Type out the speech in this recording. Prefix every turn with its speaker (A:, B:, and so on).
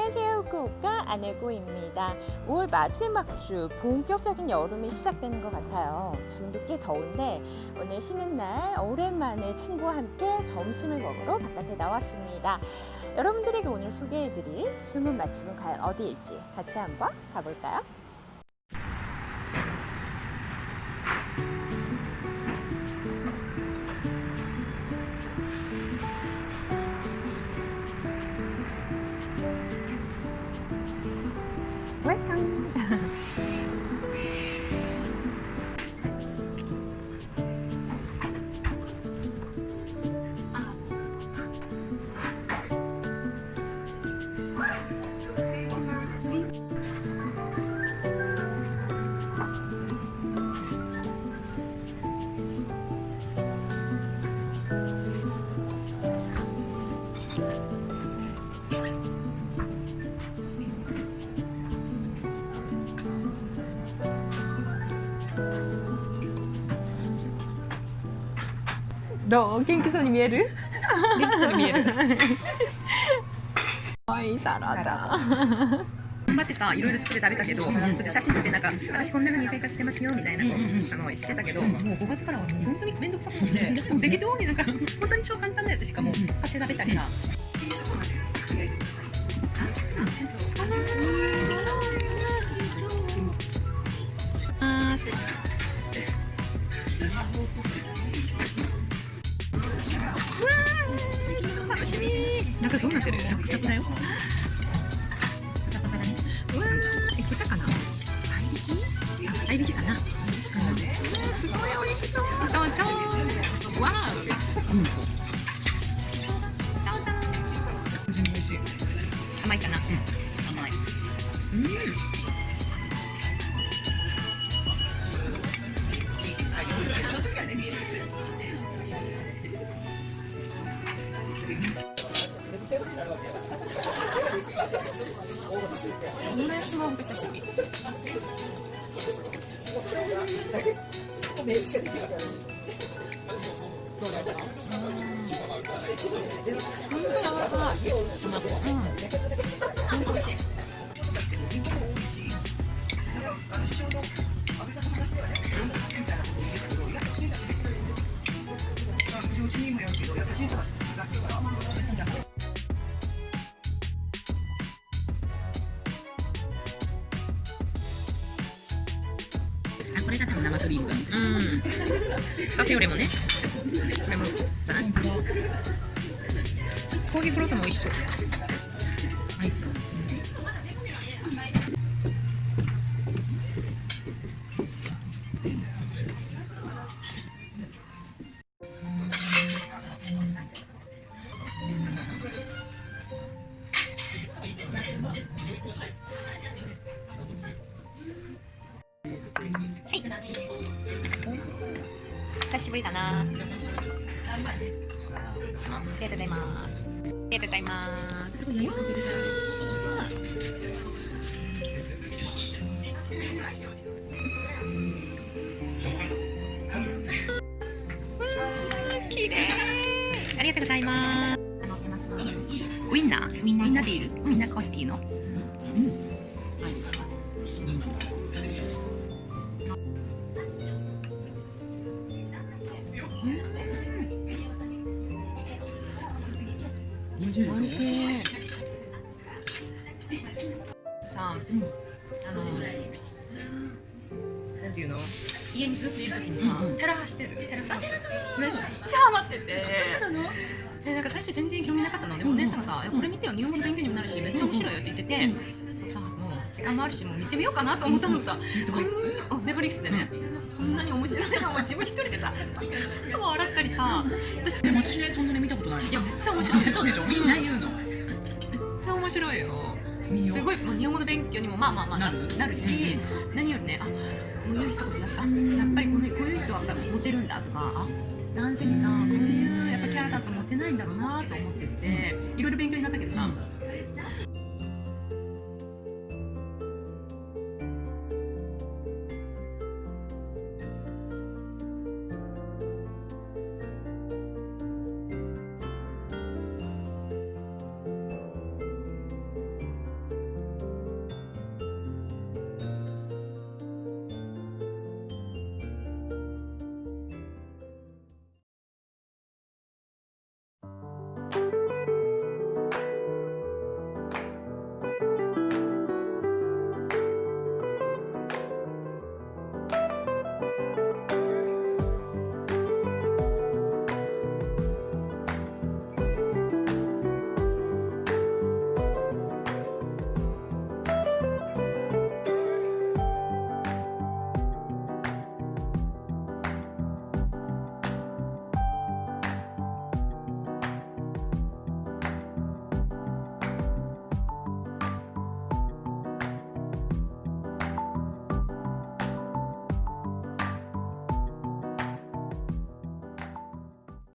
A: 안녕하세요. 후쿠오카 아네고입니다. 5월 마지막 주 본격적인 여름이 시작되는 것 같아요. 지금도 꽤 더운데 오늘 쉬는 날 오랜만에 친구와 함께 점심을 먹으러 바깥에 나왔습니다. 여러분들에게 오늘 소개해드릴 숨은 맛집은 과연 어디일지 같이 한번 가볼까요? welcome! 컴. 너元気そうに見える
B: 元気そうに見える
A: かわいいサラダ
B: 頑張ってさいろいろ作って食べたけど、ちょっと写真撮ってなんか私こんな風に生活してますよみたいな、あのしてたけど、もう5月からは本当に面倒くさくて適当になんか本当に超簡単なやつしかもう買って食べたりさ楽しみなんかどうなってる？サクサクだよ。パサパサだね。うわー。いけたかな？合いびき？あ合いびきかな。うん。すごい美味しそう。どうぞわー。どう。ぞ甘いかな。甘い。うんオムライスも久しぶり。どうだった？本当柔らかい卵うん。本当美味しいあこれが多分生クリームだうん。カフェオレもねこれもコーヒーフロートも一緒。アイスかはい久しぶりだな。ありがとうございます。ありがとうございます。すごいよ綺麗ありがとうございます。ウインナー？ウインナーでいるウインナーコーヒーでいい美味しい。さあ、あのなんていうの？家にずっといるときにさ、テラハしてるテラさんめっちゃハマっててえなんか最初全然興味なかったの。で、お姉さんがさ、えこれ見てよ日本語の勉強にもなるしめっちゃ面白いよって言ってて、さあもう時間もあるしもう見てみようかなと思ったのさ、ネフリックスでね。こんなに面白いのもう自分一人でさ顔笑ったりさ私
C: でも私ねそんなに見たことない。
B: いやめっちゃ面白い
C: そうでしょ。みんな言うの？
B: めっちゃ面白いよ。すごいもう日本語の勉強にもまあまあまあなる？なるし、何よりねあこういう人こそやっぱあやっぱりこういう人はモテるんだとかあ男性にさこういうやっぱキャラだとモテないんだろうなと思ってていろいろ勉強になったけどさ、